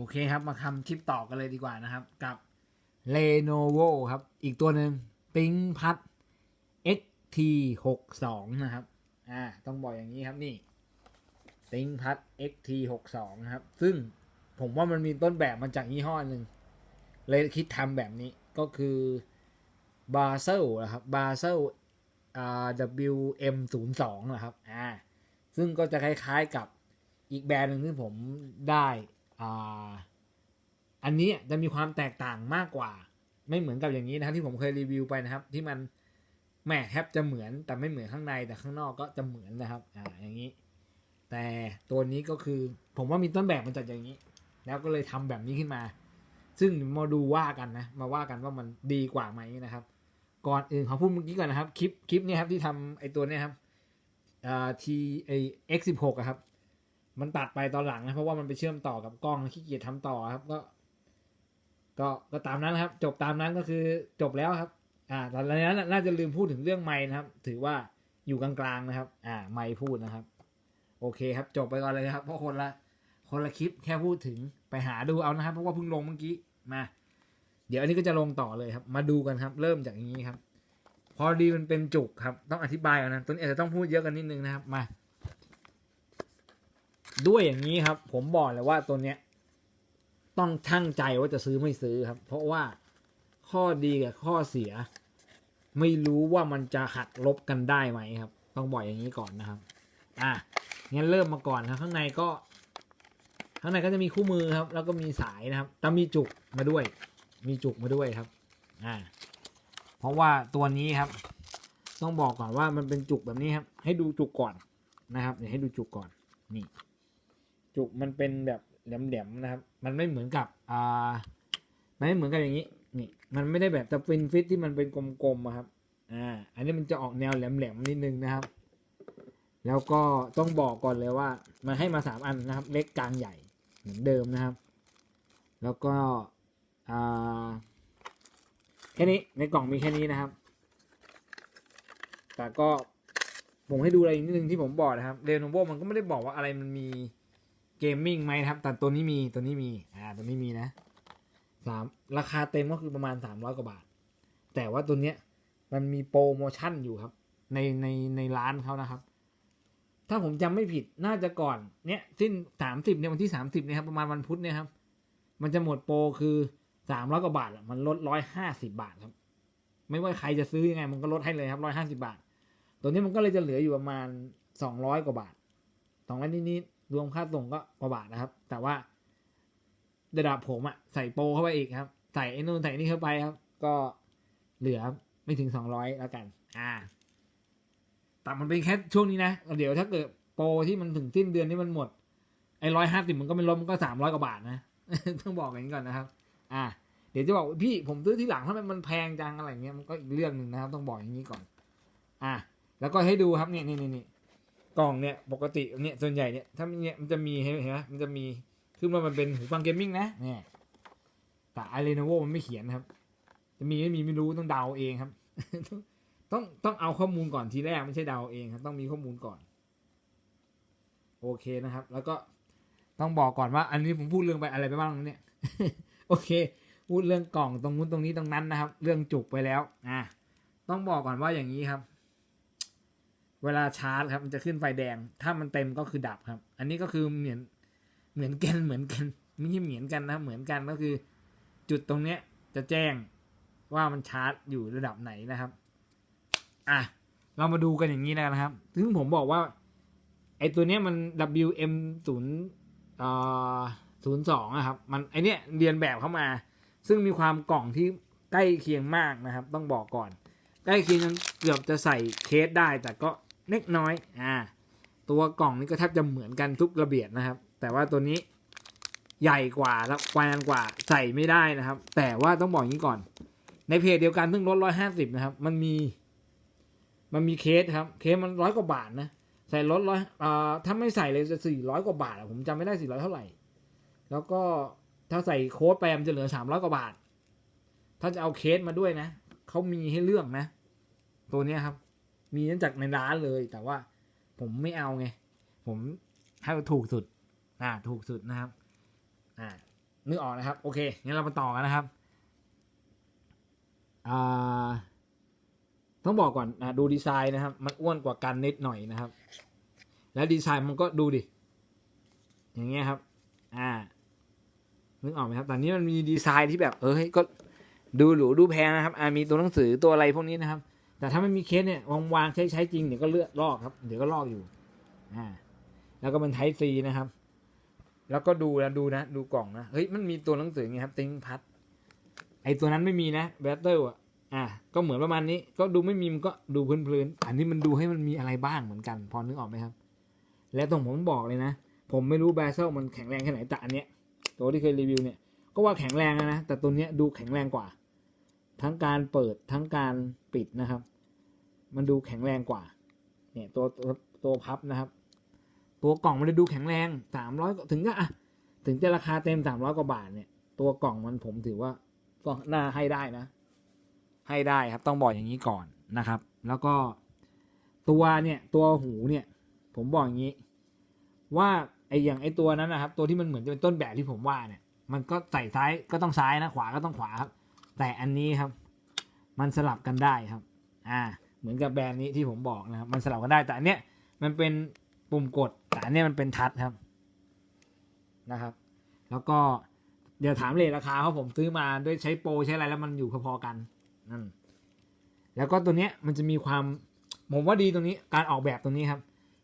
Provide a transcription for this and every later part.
โอเคครับ มาทำคลิปต่อกันเลยดีกว่านะครับ กับ Lenovo ครับ อีกตัวหนึ่งติ้งพัด XT62 นะครับ อ่า ต้องบอกอย่างนี้ครับนี่ติ้งพัด XT62 นะครับ ซึ่งผมว่ามันมีต้นแบบมาจากยี่ห้อหนึ่ง เลยคิดทำแบบนี้ก็คือ b a s e l นะครับ b a s e l อ่า WM02 นะครับ อ่า ซึ่งก็จะคล้ายๆกับอีกแบรนด์หนึ่งที่ผมได้ อันนี้จะมีความแตกต่างมากกว่า ไม่เหมือนกับอย่างนี้นะครับที่ผมเคยรีวิวไปนะครับ ที่มันแหม่แทบจะเหมือนแต่ไม่เหมือนข้างในแต่ข้างนอกก็จะเหมือนนะครับอ่าอย่างนี้ แต่ตัวนี้ก็คือผมว่ามีต้นแบบมาจากอย่างนี้ แล้วก็เลยทำแบบนี้ขึ้นมา ซึ่งมาดูว่ากันนะ มาว่ากันว่ามันดีกว่าไหมนะครับ ก่อนอื่นขอพูดเมื่อกี้ก่อนนะครับ คลิปคลิปนี้ครับที่ทำไอตัวนี้ครับอ่าทีไอ X สิบหกครับ มันตัดไปตอนหลังนะเพราะว่ามันไปเชื่อมต่อกับกล้องขี้เกียจทำต่อครับ ก็ ก็ก็ตามนั้นครับ จบตามนั้นก็คือจบแล้วครับ อ่าตอนนั้นน่าจะลืมพูดถึงเรื่องไม้นะครับ ถือว่าอยู่กลางๆนะครับ อ่า ไม้พูดนะครับ โอเคครับ จบไปก่อนเลยครับเพราะคนละคนละคลิปแค่พูดถึงไปหาดูเอานะครับ เพราะว่าเพิ่งลงเมื่อกี้มา เดี๋ยวอันนี้ก็จะลงต่อเลยครับ มาดูกันครับ เริ่มจากอย่างนี้ครับ พอดีมันเป็นจุกครับ ต้องอธิบายก่อนนะตัวนี้อาจจะต้องพูดเยอะกันนิดนึงนะครับมา ด้วยอย่างนี้ครับ ผมบอกเลยว่าตัวเนี้ย ต้องช่งใจว่าจะซื้อไม่ซื้อครับ เพราะว่าข้อดีกับข้อเสีย ไม่รู้ว่ามันจะหักลบกันได้ไหมครับ ต้องบอกอย่างนี้ก่อนนะครับ อะงั้นเริ่มมาก่อนครับ ข้างในก็ ข้างในก็จะมีคู่มือครับ แล้วก็มีสายนะครับแต่มีจุกมาด้วย มีจุกมาด้วยครับ อ่า เพราะว่าตัวนี้ครับ ต้องบอกก่อนว่ามันเป็นจุกแบบนี้ครับ ให้ดูจุกก่อนนะครับเดี๋ยวให้ดูจุกก่อนนี่ จุกมันเป็นแบบแหลมๆนะครับ มันไม่เหมือนกับอ่าไม่เหมือนกับอย่างนี้นี่มันไม่ได้แบบสปรินฟิตที่มันเป็นกลมๆอะครับอ่าอันนี้มันจะออกแนวแหลมๆนิดนึงนะครับ แล้วก็ต้องบอกก่อนเลยว่า มันให้มาสามอันนะครับ เล็กกลางใหญ่เหมือนเดิมนะครับ แล้วก็อ่าแค่นี้ในกล่องมีแค่นี้นะครับ แต่ก็ผมให้ดูอะไรนิดนึงที่ผมบอกนะครับเรโนโวมันก็ไม่ได้บอกว่าอะไรมันมี เกมมิ่งไหมนะครับ แต่ตัวนี้มีตัวนี้มีอ่าตัวนี้มีนะสามราคาเต็มก็คือประมาณสามร้อยกว่าบาท แต่ว่าตัวเนี้ยมันมีโปรโมชั่นอยู่ครับ ในในในร้านเขานะครับ ถ้าผมจำไม่ผิดน่าจะก่อนเนี้ยสิ้นสามสิบเนี่ยวันที่สามสิบเนี่ยครับประมาณวันพุธเนี่ยครับ มันจะหมดโปรคือสามร้อยกว่าบาทมันลดร้อยห้าสิบาทครับ ไม่ว่าใครจะซื้อยังไง มันก็ลดให้เลยครับร้อยห้าสิบาท ตัวนี้มันก็เลยจะเหลืออยู่ประมาณสองร้อยกว่าบาทสองร้อยนิดๆ รวมค่าส่งก็กว่าบาทนะครับ แต่ว่าระดับผมอะใส่โปรเข้าไปอีกครับ ใส่ไอ้นู่นใส่นี่เข้าไปครับ ก็เหลือไม่ถึงสองร้อยแล้วกัน อ่า แต่มันเป็นแค่ช่วงนี้นะ เดี๋ยวถ้าเกิดโปรที่มันถึงสิ้นเดือนนี้มันหมด ไอ้ร้อยห้าสิบมันก็ไม่ลดมันก็สามร้อยกว่าบาทนะ ต้องบอกอย่างนี้ก่อนนะครับ อ่า เดี๋ยวจะบอกพี่ผมซื้อที่หลังทำไมมันแพงจังอะไรเงี้ยมันก็อีกเรื่องหนึ่งนะครับ ต้องบอกอย่างนี้ก่อน อ่า แล้วก็ให้ดูครับเนี่ยนี่นี่นี่ กล่องเนี่ยปกติเนี่ยส่วนใหญ่เนี่ยถ้าเนี่ยมันจะมีเห็นไหมมันจะมีคือมันเป็นหูฟังเกมมิ่งนะเนี่ยแต่ไอเรโนโวมันไม่เขียนนะครับ จะมีไม่มีไม่รู้ต้องเดาเองครับ ต้องต้องเอาข้อมูลก่อนทีแรกไม่ใช่เดาเองครับ ต้องมีข้อมูลก่อน โอเคนะครับ แล้วก็ต้องบอกก่อนว่า อันนี้ผมพูดเรื่องไปอะไรไปบ้างเนี่ยโอเค พูดเรื่องกล่องตรงนู้นตรงนี้ตรงนั้นนะครับ เรื่องจุกไปแล้ว อะต้องบอกก่อนว่าอย่างนี้ครับ เวลาชาร์จครับมันจะขึ้นไฟแดง ถ้ามันเต็มก็คือดับครับ อันนี้ก็คือเหมือนเหมือนกันเหมือนกันไม่ใช่เหมือนกันนะเหมือนกันก็คือ จุดตรงเนี้ยจะแจ้งว่ามันชาร์จอยู่ระดับไหนนะครับ อะเรามาดูกันอย่างนี้นะครับ ซึ่งผมบอกว่า ไอตัวเนี้ยมัน WM ศูนย์ศูนย์สองนะครับ มันไอเนี้ยเรียนแบบเข้ามา ซึ่งมีความกล่องที่ใกล้เคียงมากนะครับ ต้องบอกก่อน ใกล้เคียงเกือบจะใส่เคสได้ แต่ก็ เล็กน้อย อ่า ตัวกล่องนี้ก็แทบจะเหมือนกันทุกระเบียดนะครับ แต่ว่าตัวนี้ใหญ่กว่าแล้วกวานกว่าใส่ไม่ได้นะครับ แต่ว่าต้องบอกอย่างนี้ก่อน ในเพจเดียวกันเพิ่งลดร้อยห้าสิบนะครับ มันมี มันมีเคสครับ เคสมันร้อยกว่าบาทนะใส่ลดร้อยอ่าถ้าไม่ใส่เลยจะสี่ร้อยกว่าบาทอะผมจำไม่ได้สี่ร้อยเท่าไหร่ แล้วก็ถ้าใส่โค้ดไปมันจะเหลือสามร้อยกว่าบาท ถ้าจะเอาเคสมาด้วยนะเขามีให้เลือกนะ ตัวนี้ครับ มีนั่นจากในร้านเลย แต่ว่าผมไม่เอาไง ผมให้ถูกสุด อ่า ถูกสุดนะครับ อ่า นึกออกนะครับ โอเค งั้นเรามาต่อกันนะครับ อ่า ต้องบอกก่อนนะดูดีไซน์นะครับ มันอ้วนกว่ากันนิดหน่อยนะครับ แล้วดีไซน์มันก็ดูดิ อย่างเงี้ยครับ อ่า นึกออกไหมครับ แต่นี้มันมีดีไซน์ที่แบบ เออเฮ้ยก็ดูหรูดูแพงนะครับ อ่ามีตัวหนังสือตัวอะไรพวกนี้นะครับ แต่ถ้าไม่มีเคสเนี่ยวางวางๆใช้ใช้จริงเดี๋ยวก็เลือกลอกครับ เดี๋ยวก็ลอกอยู่อ่าแล้วก็เป็นไทซีนะครับ แล้วก็ดูนะดูนะ ดูกล่องนะเฮ้ยมันมีตัวหนังสือไงครับติงพัดไอตัวนั้นไม่มีนะแบตเตอร์อะอ่าก็เหมือนประมาณนี้ ก็ดูไม่มีมันก็ดูพื้นๆอันนี้มันดูให้มันมีอะไรบ้างเหมือนกัน พอนึกออกไหมครับ และตรงผมบอกเลยนะ ผมไม่รู้แบสเซลมันแข็งแรงแค่ไหนแต่อันเนี้ยตัวที่เคยรีวิวเนี่ยก็ว่าแข็งแรงนะแต่ตัวเนี้ยดูแข็งแรงกว่า ทั้งการเปิดทั้งการปิดนะครับ มันดูแข็งแรงกว่า เนี่ยตัวตัวตัวพับนะครับ ตัวกล่องมันจะดูแข็งแรงสามร้อยถึงจะอะถึงจะราคาเต็มสามร้อยกว่าบาทเนี่ย ตัวกล่องมันผมถือว่าก็น่าให้ได้นะ ให้ได้ครับ ต้องบอกอย่างนี้ก่อนนะครับ แล้วก็ตัวเนี่ยตัวหูเนี่ย ผมบอกอย่างนี้ ว่าไออย่างไอตัวนั้นนะครับ ตัวที่มันเหมือนจะเป็นต้นแบบที่ผมว่าเนี่ย มันก็ใส่ซ้ายก็ต้องซ้ายนะ ขวาก็ต้องขวาครับ แต่อันนี้ครับ มันสลับกันได้ครับ อ่า เหมือนกับแบรนด์นี้ที่ผมบอกนะครับ มันสลับกันได้ แต่อันเนี้ยมันเป็นปุ่มกด แต่อันเนี้ยมันเป็นทัชครับ นะครับ แล้วก็เดี๋ยวถามเลยราคาเขาผมซื้อมาด้วยใช้โปรใช้อะไรแล้วมันอยู่พอๆกันนั่นแล้วก็ตัวเนี้ยมันจะมีความผมว่าดีตรงนี้การออกแบบตรงนี้ครับ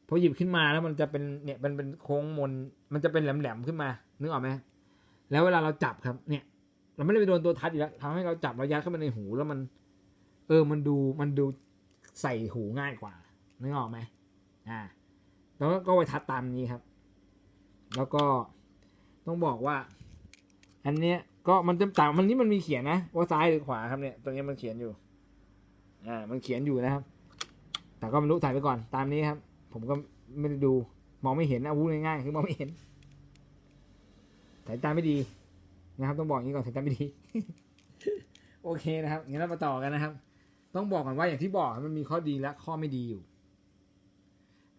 พอหยิบขึ้นมาแล้วมันจะเป็นเนี่ยมันเป็นโค้งมน มันจะเป็นแหลมๆขึ้นมานึกออกไหมแล้วเวลาเราจับครับเนี่ย เราไม่ได้ไปโดนตัวทัชอยู่แล้วทำให้เราจับรายัดเข้าไปในหูแล้วมัน เออมันดูมันดูใส่หูง่ายกว่านึกออกไหมอ่า แล้วก็ไปทัดตามนี้ครับ แล้วก็ต้องบอกว่า อันเนี้ยก็มันจะต่างมันนี่มันมีเขียนนะว่าซ้ายหรือขวาครับเนี่ยตรงนี้มันเขียนอยู่ อ่า มันเขียนอยู่นะครับ แต่ก็ไม่รู้ถ่ายไปก่อนตามนี้ครับ ผมก็ไม่ได้ดู มองไม่เห็นนะพูดง่ายๆคือมองไม่เห็นสายตาไม่ดี นะครับต้องบอกอย่างนี้ก่อนสายตาไม่ดีโอเคนะครับงั้นเรามาต่อกันนะครับ ต้องบอกก่อนว่าอย่างที่บอกมันมีข้อดีและข้อไม่ดีอยู่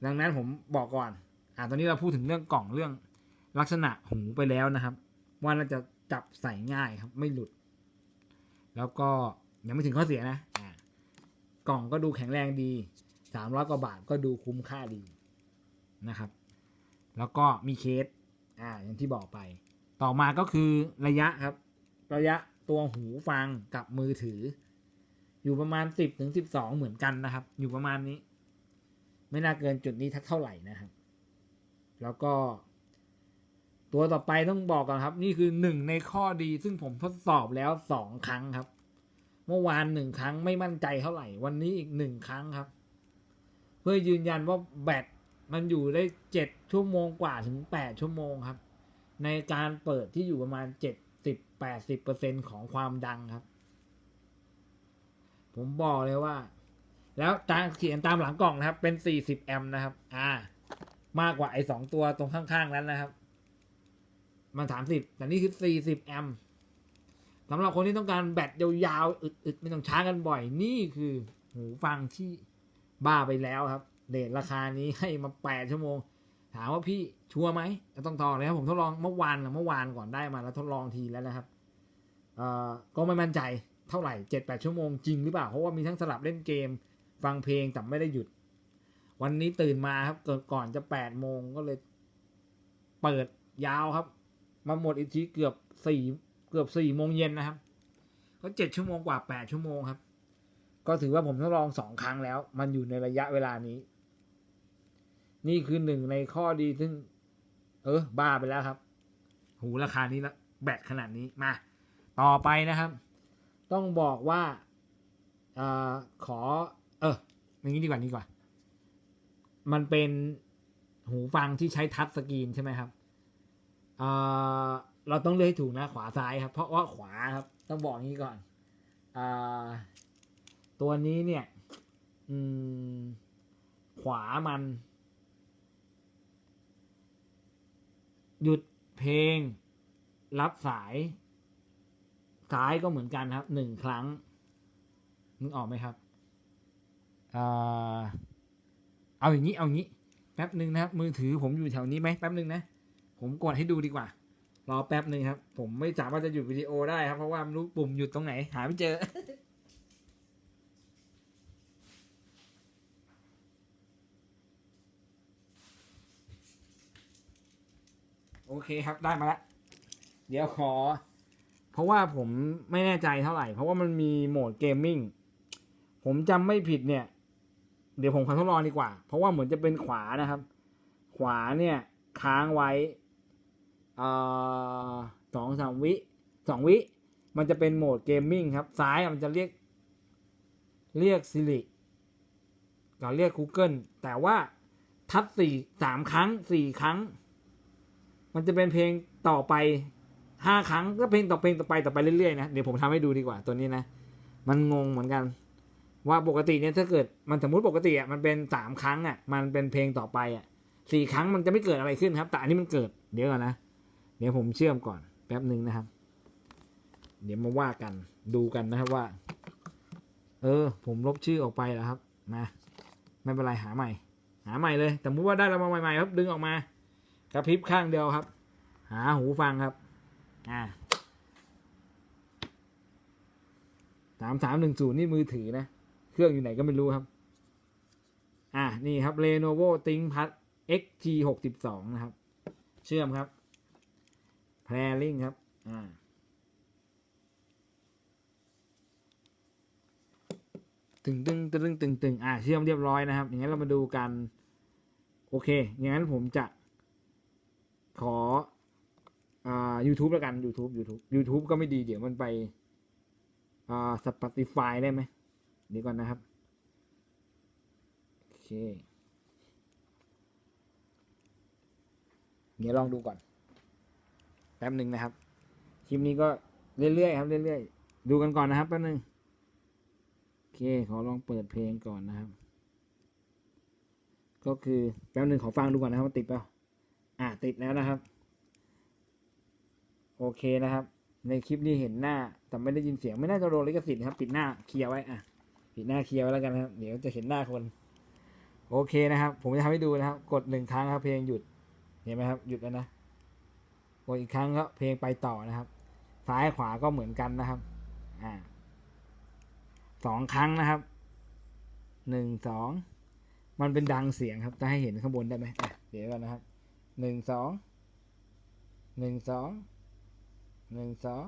ดังนั้นผมบอกก่อน อ่าตอนนี้เราพูดถึงเรื่องกล่องเรื่องลักษณะหูไปแล้วนะครับ ว่าน่าจะจับใส่ง่ายครับ ไม่หลุด แล้วก็ยังไม่ถึงข้อเสียนะอ่ากล่องก็ดูแข็งแรงดีสามร้อยกว่าบาทก็ดูคุ้มค่าดีนะครับ แล้วก็มีเคสอ่าอย่างที่บอกไป ต่อมาก็คือระยะครับ ระยะตัวหูฟังกับมือถือ อยู่ประมาณสิบถึงสิบสองเหมือนกันนะครับ อยู่ประมาณนี้ ไม่น่าเกินจุดนี้ทักเท่าไหร่นะครับ แล้วก็ ตัวต่อไปต้องบอกก่อนครับ นี่คือหนึ่งในข้อดีซึ่งผมทดสอบแล้วสองครั้งครับ เมื่อวานหนึ่งครั้งไม่มั่นใจเท่าไหร่ วันนี้อีกหนึ่งครั้งครับ เพื่อยืนยันว่าแบตมันอยู่ได้เจ็ดชั่วโมงกว่าถึงแปดชั่วโมงครับ ในการเปิดที่อยู่ประมาณเจ็ดสิบแปดสิบเปอร์เซ็นของความดังครับ ผมบอกเลยว่า แล้วตามเขียนตามหลังกล่องนะครับ เป็น40แอมป์นะครับ อ่า มากกว่าไอ้สองตัวตรงข้างๆนั้นนะครับ มัน30แต่นี่คือ40แอมป์สำหรับคนที่ต้องการแบตยาวๆ อึดๆ ไม่ต้องช้ากันบ่อย นี่คือหูฟังที่บ้าไปแล้วครับเดทราคานี้ให้มา8ชั่วโมง ถามว่าพี่ชัวร์ไหมต้องต่อเลยครับผมทดลองเมื่อวานเมื่อวานก่อนได้มาแล้วทดลองทีแล้วนะครับก็ไม่มั่นใจเท่าไหร่7-8ชั่วโมงจริงหรือเปล่าเพราะว่ามีทั้งสลับเล่นเกม ฟังเพลงแต่ไม่ได้หยุด วันนี้ตื่นมาครับเกิดก่อนจะแปดโมงก็เลย เปิดยาวครับ มาหมดอีกทีเกือบสี่เกือบสี่โมงเย็นนะครับก็เจ็ดชั่วโมงกว่าแปดชั่วโมงครับ ก็ถือว่าผมทดลองสองครั้งแล้ว มันอยู่ในระยะเวลานี้ นี่คือหนึ่งในข้อดีซึ่ง เออ บ้าไปแล้วครับ หูราคานี้ละแบตขนาดนี้มา ต่อไปนะครับ ต้องบอกว่าอขอ เอออย่างนี้ดีกว่านี้กว่า มันเป็นหูฟังที่ใช้ทัชสกรีนใช่ไหมครับเอเราต้องเลือกให้ถูกนะขวาซ้ายครับ เพราะว่าขวาครับ ต้องบอกงนี้ก่อนอตัวนี้เนี่ย อืม ขวามัน หยุดเพลง รับสาย ซ้ายก็เหมือนกันครับหนึ่งครั้งนึกออกไหมครับเอ่อเอาอย่างนี้เอาอย่างนี้ แป๊บหนึ่งนะครับ มือถือผมอยู่แถวนี้ไหมแป๊บหนึ่งนะ ผมกดให้ดูดีกว่า รอแป๊บหนึ่งครับ ผมไม่สามารถจะหยุดวิดีโอได้ครับ เพราะว่าไม่รู้ปุ่มหยุดตรงไหน หาไม่เจอ โอเคครับได้มาแล้วเดี๋ยวขอ เพราะว่าผมไม่แน่ใจเท่าไหร่ เพราะว่ามันมีโหมดเกมมิ่งผมจำไม่ผิดเนี่ย เดี๋ยวผมขอทดลองดีกว่า เพราะว่าเหมือนจะเป็นขวานะครับ ขวาเนี่ยค้างไว้อ่อสองสามวิสองวิมันจะเป็นโหมดเกมมิ่งครับ ซ้ายมันจะเรียกเรียก Siri กับเรียก Google แต่ว่าทับสี่สามครั้งสี่ครั้ง มันจะเป็นเพลงต่อไปห้าครั้งก็เพลงต่อเพลงต่อไปต่อไปเรื่อยๆนะเดี๋ยวผมทำให้ดูดีกว่าตัวนี้นะ มันงงเหมือนกัน ว่าปกติเนี่ยถ้าเกิดมันสมมติปกติอะมันเป็นสามครั้งอะมันเป็นเพลงต่อไปอะสี่ครั้งมันจะไม่เกิดอะไรขึ้นครับ แต่อันนี้มันเกิดเดี๋ยวก่อนนะเดี๋ยวผมเชื่อมก่อนแป๊บหนึ่งนะครับ เดี๋ยวมาว่ากันดูกันนะครับว่า เออ ผมลบชื่อออกไปแล้วครับมาไม่เป็นไรหาใหม่ หาใหม่เลยแต่มุติว่าได้เรามาใหม่ๆครับดึงออกมา กระพริบข้างเดียวครับ หาหูฟังครับ อ่าสามสามหนึ่งศูนย์นี่มือถือนะ เครื่องอยู่ไหนก็ไม่รู้ครับ อ่านี่ครับ Lenovo ThinkPad XT หกสิบสองนะครับ เชื่อมครับ Pairing ครับ อ่าตึงตึงตึงตึงตึงอ่าเชื่อมเรียบร้อยนะครับ อย่างนั้นเรามาดูกัน โอเค อย่างนั้นผมจะ ขออ่า YouTube แล้วกัน YouTube YouTube YouTube ก็ไม่ดีเดี๋ยวมันไปอ่า Spotify ได้ไหมเดี๋ยวก่อนนะครับ โอเค เดี๋ยวลองดูก่อน แป๊บหนึ่งนะครับ คลิปนี้ก็เรื่อยๆครับเรื่อยๆ ดูกันก่อนนะครับแป๊บหนึ่งโอเค ขอลองเปิดเพลงก่อนนะครับ ก็คือแป๊บหนึ่งขอฟังดูก่อนนะครับว่าติดเปล่า อ่าติดแล้วนะครับ โอเคนะครับ ในคลิปนี้เห็นหน้า แต่ไม่ได้ยินเสียงไม่น่าจะโดนลิขสิทธิ์นะครับ ปิดหน้าเคลียร์ไว้อะปิดหน้าเคลียร์ไว้แล้วกันนะครับ เดี๋ยวจะเห็นหน้าคน โอเคนะครับ ผมจะทำให้ดูนะครับ กดหนึ่งครั้งครับ เพลงหยุดเห็นไหมครับ หยุดแล้วนะกดอีกครั้งก็เพลงไปต่อนะครับ ซ้ายขวาก็เหมือนกันนะครับ อ่าสองครั้งนะครับหนึ่งสองมันเป็นดังเสียงครับจะให้เห็นข้างบนได้ไหมเดี๋ยวกันนะครับ หนึ่งสองหนึ่งสองหนึ่งสอง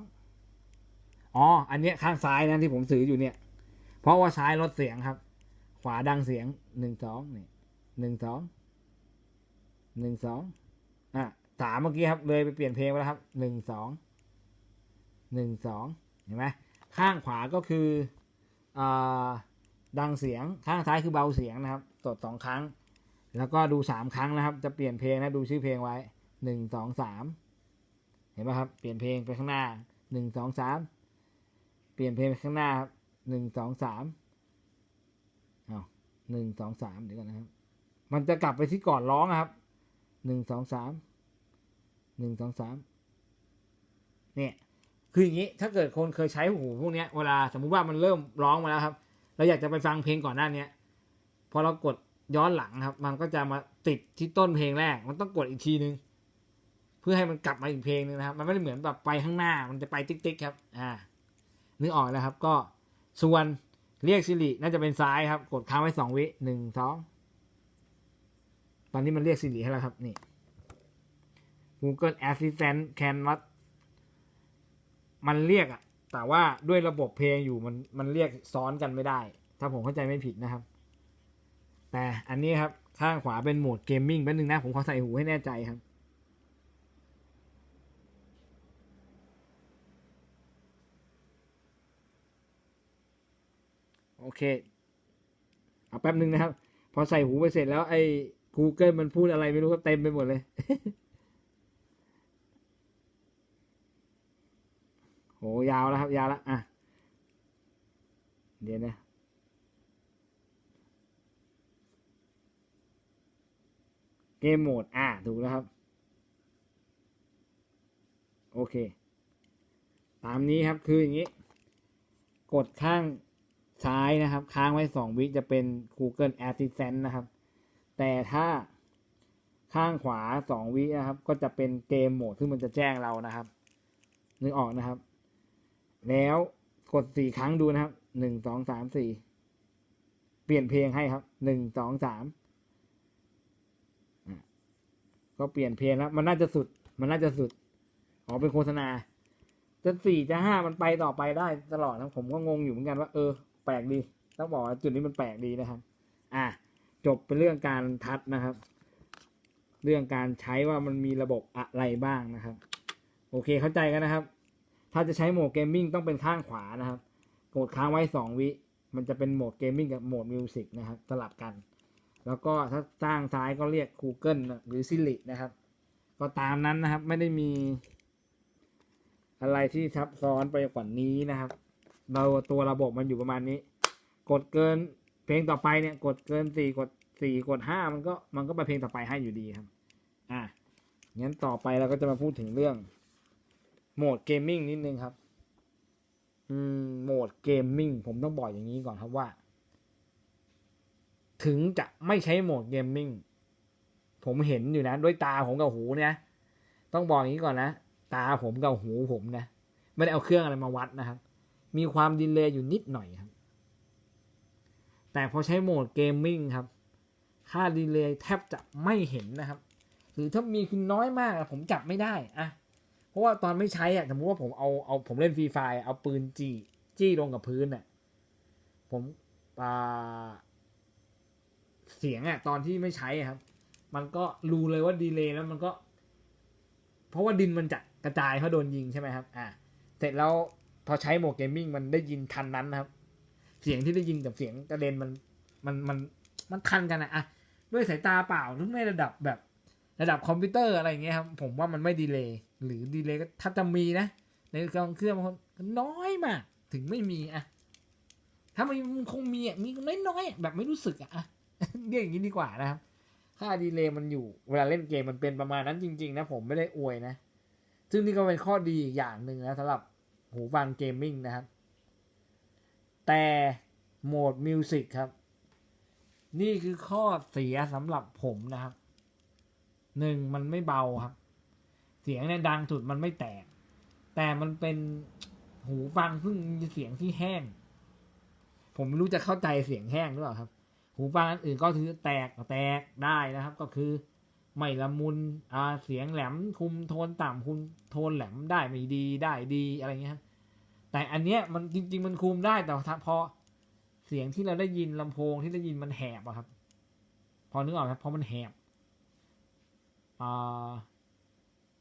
อ๋อ อันเนี้ยข้างซ้ายนะที่ผมถืออยู่เนี่ย เพราะว่าซ้ายลดเสียงครับ ขวาดังเสียงหนึ่งสองนี่หนึ่งสองหนึ่งสองอะสามเมื่อกี้ครับ เลยไปเปลี่ยนเพลงไปแล้วครับหนึ่งสองหนึ่งสองเห็นไหมข้างขวาก็คืออ่าดังเสียงข้างซ้ายคือเบาเสียงนะครับกดสองครั้ง แล้วก็ดูสามครั้งนะครับ จะเปลี่ยนเพลงนะดูชื่อเพลงไว้หนึ่งสองสามเห็นไหมครับ เปลี่ยนเพลงไปข้างหน้าหนึ่งสองสามเปลี่ยนเพลงไปข้างหน้าครับหนึ่งสองสามเอาหนึ่งสองสามเดี๋ยวกันนะครับ มันจะกลับไปที่ก่อนร้องครับหนึ่งสองสามหนึ่งสองสามเนี่ยคืออย่างนี้ถ้าเกิดคนเคยใช้หูพวกนี้เวลาสมมุติว่ามันเริ่มร้องมาแล้วครับ เราอยากจะไปฟังเพลงก่อนหน้านี้พอเรากด ย้อนหลังครับ มันก็จะมาติดที่ต้นเพลงแรก มันต้องกดอีกทีนึง เพื่อให้มันกลับมาอีกเพลงนึงนะครับ มันไม่ได้เหมือนแบบไปข้างหน้า มันจะไปติ๊กๆครับ อ่า นึกออกแล้วครับ ก็ส่วนเรียกซิริน่าจะเป็นซ้ายครับ กดค้างไว้สองวิหนึ่งสองตอนนี้มันเรียกซิริให้แล้วครับ นี่ Google Assistant cannot มันเรียกอะแต่ว่าด้วยระบบเพลงอยู่มันมันเรียกซ้อนกันไม่ได้ ถ้าผมเข้าใจไม่ผิดนะครับ แต่อันนี้ครับ ข้างขวาเป็นโหมดเกมมิ่งแป๊บนึงนะ ผมขอใส่หูให้แน่ใจครับ โอเค เอาแป๊บนึงนะครับ พอใส่หูไปเสร็จแล้วไอ้ Google มันพูดอะไรไม่รู้ครับเต็มไปหมดเลยโหยาวแล้วครับ ยาวแล้วอะ เดี๋ยวนะ เกมโหมด อ่า ถูกแล้วครับ โอเค ตามนี้ครับ คืออย่างนี้ กดข้างซ้ายนะครับ ค้างไว้สองวิจะเป็น Google Assistant นะครับ แต่ถ้าข้างขวาสองวินะครับ ก็จะเป็นเกมโหมด ซึ่งมันจะแจ้งเรานะครับ นึกออกนะครับ แล้วกดสี่ครั้งดูนะครับหนึ่งสองสามสี่เปลี่ยนเพลงให้ครับหนึ่งสองสาม ก็เปลี่ยนเพลงแล้วมันน่าจะสุด มันน่าจะสุดอ๋อเป็นโฆษณาจะสี่จะห้ามันไปต่อไปได้ตลอดนะผมก็งงอยู่เหมือนกันว่า เออ แปลกดีต้องบอกว่าจุดนี้มันแปลกดีนะครับ อะจบเป็นเรื่องการทัดนะครับ เรื่องการใช้ว่ามันมีระบบอะไรบ้างนะครับ โอเคเข้าใจกันนะครับ ถ้าจะใช้โหมดเกมมิ่งต้องเป็นข้างขวานะครับ กดค้างไว้สองวิมันจะเป็นโหมดเกมมิ่งกับโหมดมิวสิกนะครับ สลับกัน แล้วก็ถ้าสร้างซ้ายก็เรียก Google หรือ Siri นะครับ ก็ตามนั้นนะครับไม่ได้มีอะไรที่ซับซ้อนไปกว่านี้นะครับ เราตัวระบบมันอยู่ประมาณนี้ กดเกินเพลงต่อไปเนี่ย กดเกินสี่กดสี่กดห้ามันก็มันก็ไปเพลงต่อไปให้อยู่ดีครับ อะงั้นต่อไปเราก็จะมาพูดถึงเรื่อง โหมดเกมมิ่งนิดนึงครับ อืมโหมดเกมมิ่งผมต้องบอกอย่างนี้ก่อนครับว่า ถึงจะไม่ใช้โหมดเกมมิ่งผมเห็นอยู่นะ ด้วยตาผมกับหูเนี่ยต้องบอกอย่างนี้ก่อนนะ ตาผมกับหูผมนะ ไม่ได้เอาเครื่องอะไรมาวัดนะครับ มีความดีเลย์อยู่นิดหน่อยครับ แต่พอใช้โหมดเกมมิ่งครับ ค่าดีเลย์แทบจะไม่เห็นนะครับ หรือถ้ามีคือน้อยมากอะผมจับไม่ได้อะเพราะว่าตอนไม่ใช้อะสมมติว่าผมเอาเอาผมเล่นฟรีไฟเอาปืนจี้จี้ลงกับพื้นอะผมอ่า เสียงอะตอนที่ไม่ใช้อะครับ มันก็รู้เลยว่าดีเลย์แล้วมันก็ เพราะว่าดินมันจะกระจายเขาโดนยิงใช่ไหมครับ อ่าเสร็จแล้วพอใช้โหมดเกมมิ่งมันได้ยินทันนั้นนะครับ เสียงที่ได้ยินกับเสียงกระเด็นมันมันมันมันทันกันนะอะด้วยสายตาเปล่าหรือไม่ระดับแบบระดับคอมพิวเตอร์อะไรอย่างเงี้ยครับ ผมว่ามันไม่ดีเลย์หรือดีเลย์ก็ถ้าจะมีนะ ในเครื่องเครื่องมันน้อยมาก ถึงไม่มีอะถ้ามันคงมีอะมีน้อยๆแบบไม่รู้สึกอะอะ เรียกอย่างนี้ดีกว่านะครับ ค่าดีเลย์มันอยู่ เวลาเล่นเกมมันเป็นประมาณนั้นจริง ๆ นะ ผมไม่ได้อวยนะ ซึ่งนี่ก็เป็นข้อดีอีกอย่างหนึ่งนะสำหรับหูฟังเกมมิ่งนะครับ แต่โหมดมิวสิกครับ นี่คือข้อเสียสำหรับผมนะครับหนึ่งมันไม่เบาครับ เสียงเนี่ยดังสุดมันไม่แตก แต่มันเป็นหูฟังซึ่งเสียงที่แห้ง ผมไม่รู้จะเข้าใจเสียงแห้งหรือเปล่าครับ หูฟังอันอื่นก็คือแตกแตกได้นะครับ ก็คือไม่ละมุนอ่าเสียงแหลมคุมโทนต่ำคุมโทนแหลมได้ไม่ดีได้ดีอะไรเงี้ยแต่อันเนี้ยมันจริง ๆ มันคุมได้แต่พอเสียงที่เราได้ยินลำโพงที่ได้ยินมันแหบอะครับ พอนึกออกไหมเพราะมันแหบอ่า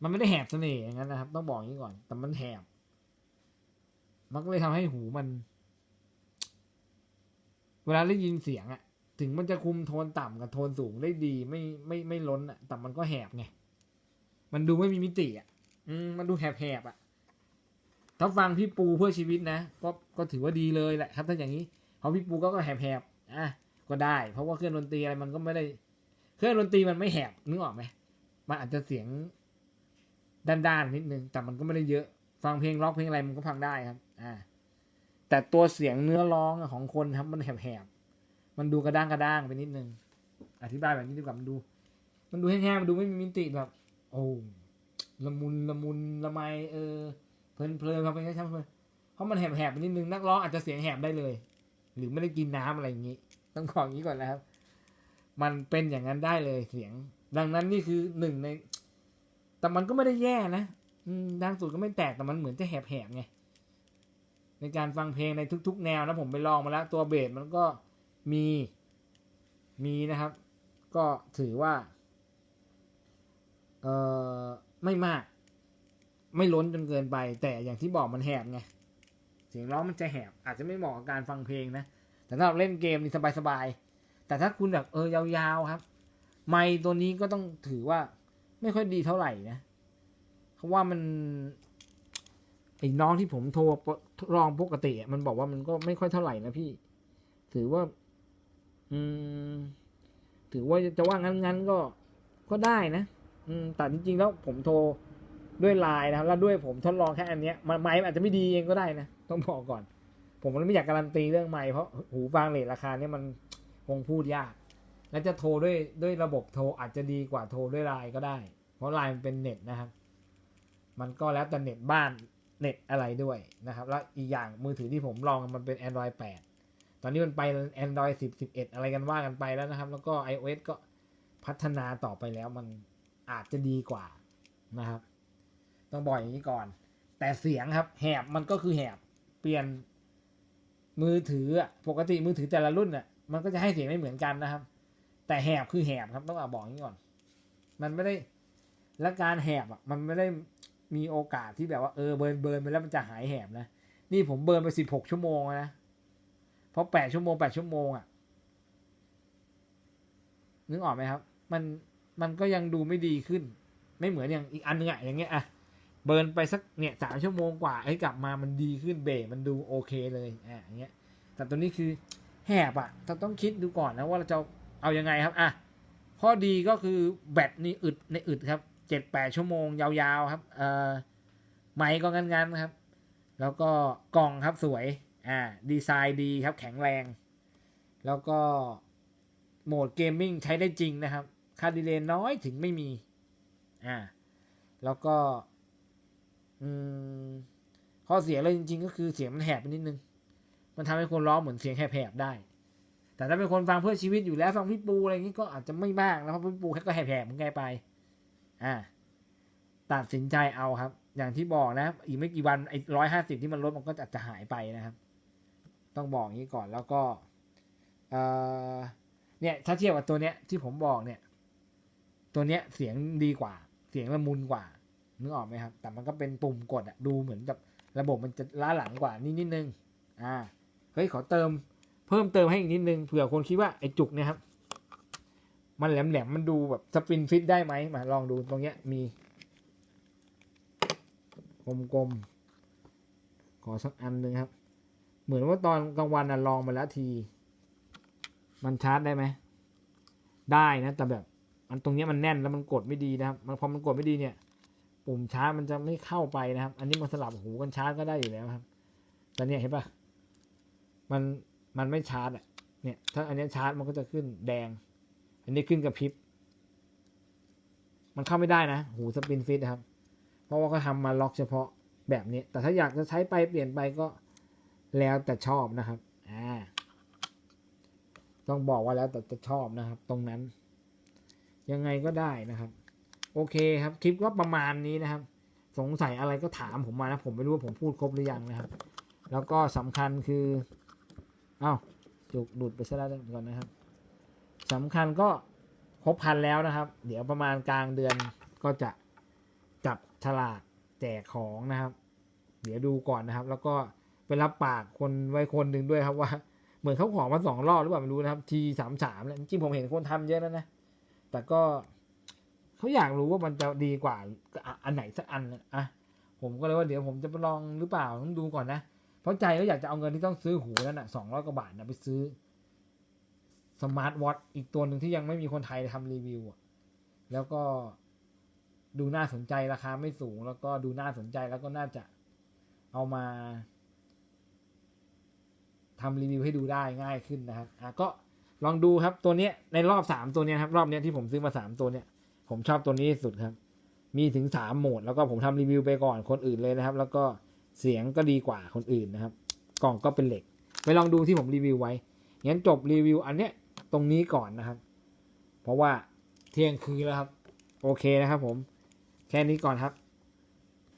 มันไม่ได้แหบเสน่ห์อย่างนั้นนะครับ ต้องบอกอย่างนี้ก่อน แต่มันแหบ มันก็เลยทำให้หูมัน เวลาได้ยินเสียงอะ ถึงมันจะคุมโทนต่ำกับโทนสูงได้ดีไม่ไม่ไม่ล้นอะแต่มันก็แหบไง มันดูไม่มีมิติอะอืมมันดูแหบแหบๆอะถ้าฟังพี่ปูเพื่อชีวิตนะก็ก็ถือว่าดีเลยแหละครับถ้าอย่างนี้เพราะพี่ปูก็ก็แหบแหบๆอะก็ได้ เพราะว่าเครื่องดนตรีอะไรมันก็ไม่ได้ เครื่องดนตรีมันไม่แหบนึกออกไหมมันอาจจะเสียงด้านๆนิดนึงแต่มันก็ไม่ได้เยอะ ฟังเพลงร็อกเพลงอะไรมันก็ฟังได้ครับ อ่า แต่ตัวเสียงเนื้อร้องของคนครับ มันแหบๆ มันดูกระด้างกระด้างไปนิดนึง อธิบายแบบนี้ดีกว่ามันดู มันดูแห้งๆมันดูไม่มีมิติแบบ โอ้ละมุนละมุนละไมเออเพลินเพลินครับเป็นแค่ช่างเพลินเพราะมันแหบๆไปนิดนึงนักร้องอาจจะเสียงแหบได้เลย หรือไม่ได้กินน้ำอะไรอย่างนี้ ต้องขออย่างนี้ก่อนนะครับ มันเป็นอย่างนั้นได้เลยเสียง ดังนั้นนี่คือหนึ่งใน แต่มันก็ไม่ได้แย่นะดังสุดก็ไม่แตกแต่มันเหมือนจะแหบๆไงในการฟังเพลงในทุก ๆ แนวนะผมไปลองมาแล้ว ตัวเบสมันก็ มีมีนะครับ ก็ถือว่าเออไม่มาก ไม่ล้นจนเกินไป แต่อย่างที่บอกมันแหบไงเสียงร้องมันจะแหบ อาจจะไม่เหมาะกับการฟังเพลงนะแต่ถ้าเราเล่นเกมนี่สบายๆแต่ถ้าคุณแบบเออยาวๆครับ ไมค์ตัวนี้ก็ต้องถือว่าไม่ค่อยดีเท่าไหร่นะเพราะว่ามันไอ้น้องที่ผมโทรลองปกติมันบอกว่ามันก็ไม่ค่อยเท่าไหร่นะพี่ ถือว่า อืม ถือว่าจะว่างั้นงั้นก็ก็ได้นะ อืมแต่จริงๆแล้วผมโทรด้วยไลน์นะครับแล้วด้วยผมทดลองแค่อันเนี้ยมันไมค์อาจจะไม่ดีเองก็ได้นะต้องบอกก่อน ผมไม่อยากการันตีเรื่องไมค์เพราะหูฟังเลทราคาเนี้ยมันคงพูดยาก และจะโทรด้วยด้วยระบบโทรอาจจะดีกว่าโทรด้วยไลน์ก็ได้ เพราะไลน์มันเป็นเน็ตนะครับ มันก็แล้วแต่เน็ตบ้านเน็ตอะไรด้วยนะครับ แล้วอีกอย่างมือถือที่ผมลองมันเป็น Android 8 ตอนนี้มันไป Android 10 11 อะไรกันว่ากันไปแล้วนะครับ แล้วก็ iOS ก็พัฒนาต่อไปแล้วมันอาจจะดีกว่านะครับ ต้องบอกอย่างนี้ก่อน แต่เสียงครับ แหบมันก็คือแหบเปลี่ยนมือถือปกติมือถือแต่ละรุ่นอะมันก็จะให้เสียงไม่เหมือนกันนะครับ แต่แหบคือแหบครับ ต้องบอกอย่างนี้ก่อน มันไม่ได้และการแหบอะ มันไม่ได้มีโอกาสที่แบบว่าเออเบิร์นเบิร์นไปแล้วมันจะหายแหบนะนี่ผมเบิร์นไปสิบหกชั่วโมงนะ เพราะแปดชั่วโมงแปดชั่วโมงอะนึกออกไหมครับ มันมันก็ยังดูไม่ดีขึ้น ไม่เหมือนอย่างอีกอันนึงอะอย่างเงี้ยอะเบิร์นไปสักเนี่ยสามชั่วโมงกว่าไอ้กลับมามันดีขึ้นเบรมันดูโอเคเลยอะอย่างเงี้ย แต่ตัวนี้คือแหบอะเราต้องคิดดูก่อนนะว่าเราจะเอายังไงครับอะข้อดีก็คือแบตนี่อึดในอึดครับเจ็ดแปดชั่วโมงยาวๆครับเอ่อไมค์ก็งันๆครับ แล้วก็กล่องครับสวย อ่าดีไซน์ดีครับแข็งแรง แล้วก็โหมดเกมมิ่งใช้ได้จริงนะครับ ค่าดีเลย์น้อยถึงไม่มีอ่าแล้วก็อืมข้อเสียเลยจริง ๆ ก็คือเสียงมันแหบไปนิดนึง มันทำให้คนร้องเหมือนเสียงแหบๆได้ แต่ถ้าเป็นคนฟังเพื่อชีวิตอยู่แล้วฟังพี่ปูอะไรอย่างนี้ก็อาจจะไม่มากนะเพราะพี่ปูแค่ก็แหบๆมึงไงไป อ่า ตัดสินใจเอาครับ อย่างที่บอกนะ อีกไม่กี่วันไอ้ร้อยห้าสิบที่มันลดมันก็อาจจะหายไปนะครับ ต้องบอกงนี้ก่อนแล้วก็เนี่ยถ้าเทียบกับตัวเนี้ยที่ผมบอกเนี่ย ตัวเนี้ยเสียงดีกว่า เสียงละมุนกว่านึกออกไหมครับ แต่มันก็เป็นปุ่มกดอะดูเหมือนกับระบบมันจะล้าหลังกว่านิดนิดนึง อ่า เฮ้ยขอเติม เพิ่มเติมให้อีกนิดนึงเผื่อคนคิดว่าไอ้จุกเนี่ยครับ มันแหลมแหลมมันดูแบบสปินฟิตได้ไหมมาลองดูตรงเนี้ยมีกลมๆขอสักอันหนึ่งครับ เหมือนว่าตอนกลางวันนะลองมาแล้วที มันชาร์จได้ไหม ได้นะ แต่แบบ มันตรงนี้มันแน่นแล้วมันกดไม่ดีนะครับ มันพอมันกดไม่ดีเนี่ย ปุ่มชาร์จมันจะไม่เข้าไปนะครับ อันนี้มันสลับหูกันชาร์จก็ได้อยู่แล้วครับ แต่เนี่ยเห็นปะมันมันไม่ชาร์จอะ เนี่ย ถ้าอันนี้ชาร์จมันก็จะขึ้นแดง อันนี้ขึ้นกระพริบ มันเข้าไม่ได้นะ หูสปินฟิตนะครับ เพราะว่าเขาทำมาล็อกเฉพาะแบบนี้ แต่ถ้าอยากจะใช้ไปเปลี่ยนไปก็ แล้วแต่ชอบนะครับ อ่า ต้องบอกว่าแล้วแต่จะชอบนะครับ ตรงนั้น ยังไงก็ได้นะครับ โอเคครับ คลิปก็ประมาณนี้นะครับ สงสัยอะไรก็ถามผมมานะ ผมไม่รู้ว่าผมพูดครบหรือยังนะครับ แล้วก็สำคัญคือ เอ้าจุกหลุดไปซะแล้วก่อนนะครับสำคัญก็ครบพันแล้วนะครับ เดี๋ยวประมาณกลางเดือนก็จะจับฉลากแจกของนะครับ เดี๋ยวดูก่อนนะครับ แล้วก็ ไปรับปากคนไว้คนหนึ่งด้วยครับว่า เหมือนเขาขอมาสองรอบหรือเปล่าไม่รู้นะครับ ทีสามสามแล้วจริงผมเห็นคนทำเยอะแล้วนะ แต่ก็เขาอยากรู้ว่ามันจะดีกว่าอันไหนสักอันอะผมก็เลยว่าเดี๋ยวผมจะไปลองหรือเปล่าต้องดูก่อนนะเพราะใจก็อยากจะเอาเงินที่ต้องซื้อหูนั่นน่ะสองร้อยกว่าบาทนะไปซื้อสมาร์ทวอทอีกตัวหนึ่งที่ยังไม่มีคนไทยทำรีวิวอะแล้วก็ดูน่าสนใจราคาไม่สูง แล้วก็ดูน่าสนใจแล้วก็น่าจะเอามา ทำรีวิวให้ดูได้ง่ายขึ้นนะครับอะก็ลองดูครับตัวเนี้ยในรอบสามตัวเนี้ยครับรอบเนี้ยที่ผมซื้อมาสามตัวเนี้ยผมชอบตัวนี้ที่สุดครับ มีถึงสามโหมด แล้วก็ผมทำรีวิวไปก่อนคนอื่นเลยนะครับ แล้วก็เสียงก็ดีกว่าคนอื่นนะครับ กล่องก็เป็นเหล็ก ไปลองดูที่ผมรีวิวไว้งั้นจบรีวิวอันเนี้ยตรงนี้ก่อนนะครับ เพราะว่าเที่ยงคืนแล้วครับ โอเคนะครับผม แค่นี้ก่อนครับ